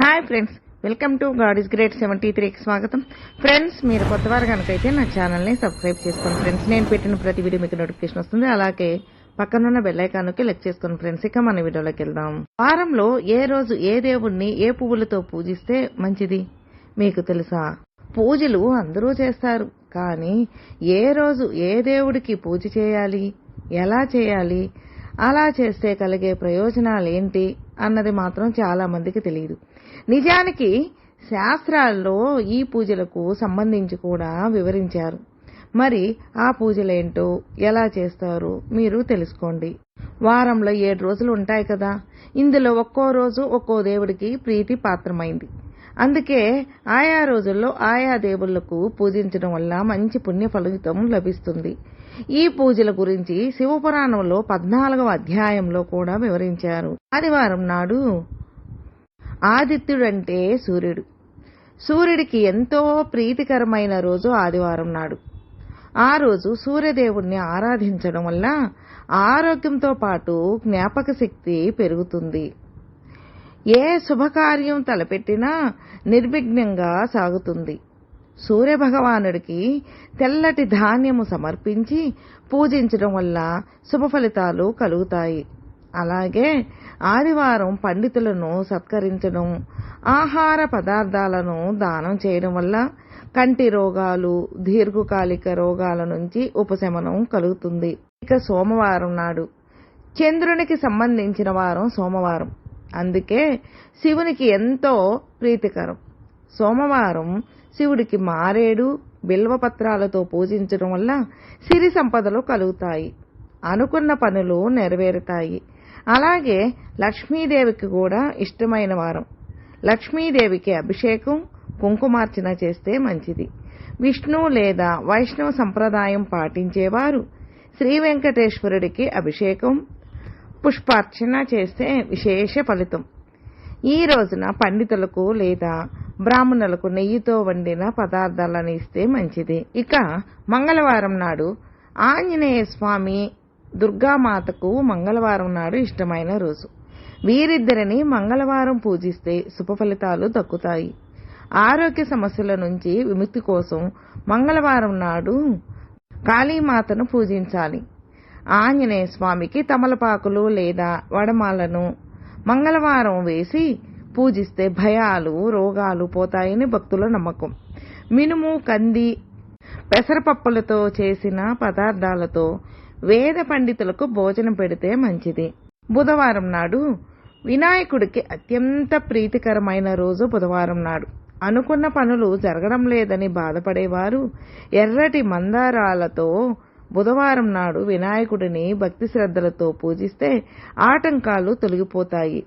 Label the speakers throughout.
Speaker 1: Hi friends welcome to God is great seventy త్రీకి స్వాగతం. Friends మీరు కొత్తవారు కనుకైతే నా ఛానల్ని సబ్స్క్రైబ్ చేసుకోండి ఫ్రెండ్స్. నేను పెట్టిన ప్రతి వీడియో మీకు నోటిఫికేషన్ వస్తుంది. అలాగే పక్కనున్న బెల్లైకాన్కి లెక్ చేసుకోండి ఫ్రెండ్స్. ఇక మన వీడియోలోకి వెళ్దాం. వారంలో ఏ రోజు ఏ దేవుణ్ణి ఏ పువ్వులతో పూజిస్తే మంచిది? మీకు తెలుసా? పూజలు అందరూ చేస్తారు. కానీ ఏ రోజు ఏ దేవుడికి పూజ చేయాలి? ఎలా చేయాలి? అలా చేస్తే కలిగే ప్రయోజనాలు ఏంటి అన్నది మాత్రం చాలా మందికి తెలియదు. నిజానికి శాస్త్రాల్లో ఈ పూజలకు సంబంధించి కూడా వివరించారు. మరి ఆ పూజలేంటో ఎలా చేస్తారు మీరు తెలుసుకోండి. వారంలో ఏడు రోజులు ఉంటాయి కదా. ఇందులో ఒక్కో రోజు ఒక్కో దేవుడికి ప్రీతి పాత్రమైంది. అందుకే ఆయా రోజుల్లో ఆయా దేవుళ్ళకు పూజించడం వల్ల మంచి పుణ్య ఫలితం లభిస్తుంది. ఈ పూజల గురించి శివపురాణంలో పద్నాలుగవ అధ్యాయంలో కూడా వివరించారు. ఆదివారం నాడు ఆదిత్యుడంటే సూర్యుడు. సూర్యుడికి ఎంతో ప్రీతికరమైన రోజు ఆదివారం నాడు. ఆ రోజు సూర్యదేవుణ్ణి ఆరాధించడం వల్ల ఆరోగ్యంతో పాటు జ్ఞాపక శక్తి పెరుగుతుంది. ఏ శుభకార్యం తలపెట్టినా నిర్విఘ్నంగా సాగుతుంది. సూర్యభగవానుడికి తెల్లటి ధాన్యము సమర్పించి పూజించడం వల్ల శుభ ఫలితాలు కలుగుతాయి. అలాగే ఆదివారం పండితులను సత్కరించడం ఆహార పదార్థాలను దానం చేయడం వల్ల కంటి రోగాలు దీర్ఘకాలిక రోగాల నుంచి ఉపశమనం కలుగుతుంది. ఇక సోమవారం నాడు చంద్రునికి సంబంధించిన వారం సోమవారం. అందుకే శివునికి ఎంతో ప్రీతికరం. సోమవారం శివుడికి మారేడు బిల్వపత్రాలతో పూజించడం వల్ల సిరి సంపదలు కలుగుతాయి. అనుకున్న పనులు నెరవేరుతాయి. అలాగే లక్ష్మీదేవికి కూడా ఇష్టమైన వారం. లక్ష్మీదేవికి అభిషేకం కుంకుమార్చన చేస్తే మంచిది. విష్ణు లేదా వైష్ణవ సంప్రదాయం పాటించేవారు. శ్రీ వెంకటేశ్వరుడికి అభిషేకం పుష్పార్చన చేస్తే విశేష ఫలితం. ఈ రోజున పండితులకు లేదా బ్రాహ్మణులకు నెయ్యితో వండిన పదార్థాలను ఇస్తే మంచిది. ఇక మంగళవారం నాడు ఆంజనేయ స్వామి దుర్గామాతకు మంగళవారం నాడు ఇష్టమైన రోజు. వీరిద్దరిని మంగళవారం పూజిస్తే శుభ ఫలితాలు దక్కుతాయి. ఆరోగ్య సమస్యల నుంచి విముక్తి కోసం మంగళవారం నాడు కాళీమాతను పూజించాలి. ఆంజనేయ స్వామికి తమలపాకులు లేదా వడమాలను మంగళవారం వేసి పూజిస్తే భయాలు రోగాలు పోతాయని భక్తుల నమ్మకం. మినుము కంది పెసరపప్పులతో చేసిన పదార్థాలతో వేద పండితులకు భోజనం పెడితే మంచిది. బుధవారం నాడు వినాయకుడికి అత్యంత ప్రీతికరమైన రోజు బుధవారం నాడు. అనుకున్న పనులు జరగడం లేదని బాధపడేవారు ఎర్రటి మందారాలతో బుధవారం నాడు వినాయకుడిని భక్తి శ్రద్ధలతో పూజిస్తే ఆటంకాలు తొలగిపోతాయి.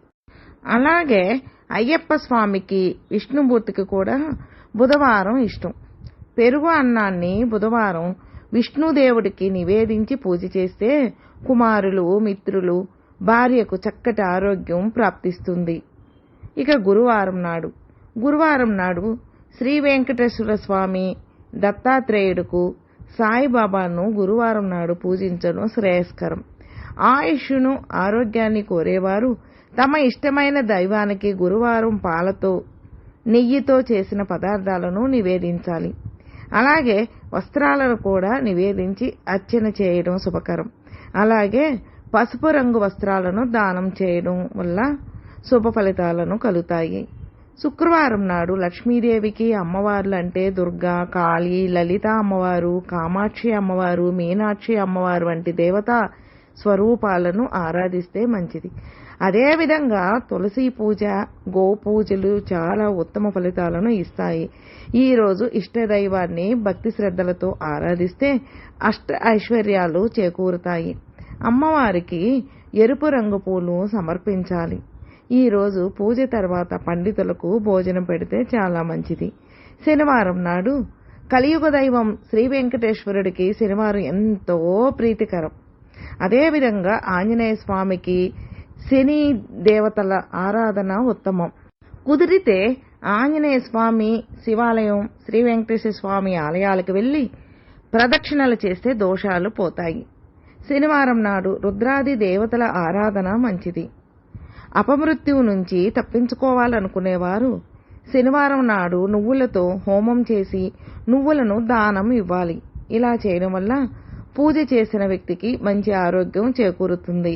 Speaker 1: అలాగే అయ్యప్ప స్వామికి విష్ణుమూర్తికి కూడా బుధవారం ఇష్టం. పెరుగు అన్నాన్ని బుధవారం విష్ణుదేవుడికి నివేదించి పూజ చేస్తే కుమారులు మిత్రులు భార్యకు చక్కటి ఆరోగ్యం ప్రాప్తిస్తుంది. ఇక గురువారం నాడు. గురువారం నాడు శ్రీ వెంకటేశ్వర స్వామి దత్తాత్రేయుడుకు సాయిబాబాను గురువారం నాడు పూజించడం శ్రేయస్కరం. ఆయుష్ను ఆరోగ్యాన్ని కోరేవారు తమ ఇష్టమైన దైవానికి గురువారం పాలతో నెయ్యితో చేసిన పదార్థాలను నివేదించాలి. అలాగే వస్త్రాలను కూడా నివేదించి అర్చన చేయడం శుభకరం. అలాగే పసుపు రంగు వస్త్రాలను దానం చేయడం వల్ల శుభ ఫలితాలను కలుగుతాయి. శుక్రవారం నాడు లక్ష్మీదేవికి అమ్మవార్లు అంటే దుర్గా కాళీ లలిత అమ్మవారు కామాక్షి అమ్మవారు మీనాక్షి అమ్మవారు వంటి దేవతా స్వరూపాలను ఆరాధిస్తే మంచిది. అదేవిధంగా తులసి పూజ గోపూజలు చాలా ఉత్తమ ఫలితాలను ఇస్తాయి. ఈరోజు ఇష్టదైవాన్ని భక్తి శ్రద్ధలతో ఆరాధిస్తే అష్ట ఐశ్వర్యాలు చేకూరుతాయి. అమ్మవారికి ఎరుపు రంగు పూలు సమర్పించాలి. ఈరోజు పూజ తర్వాత పండితులకు భోజనం పెడితే చాలా మంచిది. శనివారం నాడు కలియుగ దైవం శ్రీ వెంకటేశ్వరుడికి శనివారం ఎంతో ప్రీతికరం. అదేవిధంగా ఆంజనేయ స్వామికి శని దేవతల ఆరాధన ఉత్తమం. కుదిరితే ఆంజనేయ స్వామి శివాలయం శ్రీ వెంకటేశ్వర స్వామి ఆలయాలకు వెళ్ళి ప్రదక్షిణలు చేస్తే దోషాలు పోతాయి. శనివారం నాడు రుద్రాది దేవతల ఆరాధన మంచిది. అపమృత్యువు నుంచి తప్పించుకోవాలనుకునేవారు శనివారం నాడు నువ్వులతో హోమం చేసి నువ్వులను దానం ఇవ్వాలి. ఇలా చేయడం వల్ల పూజ చేసిన వ్యక్తికి మంచి ఆరోగ్యం చేకూరుతుంది.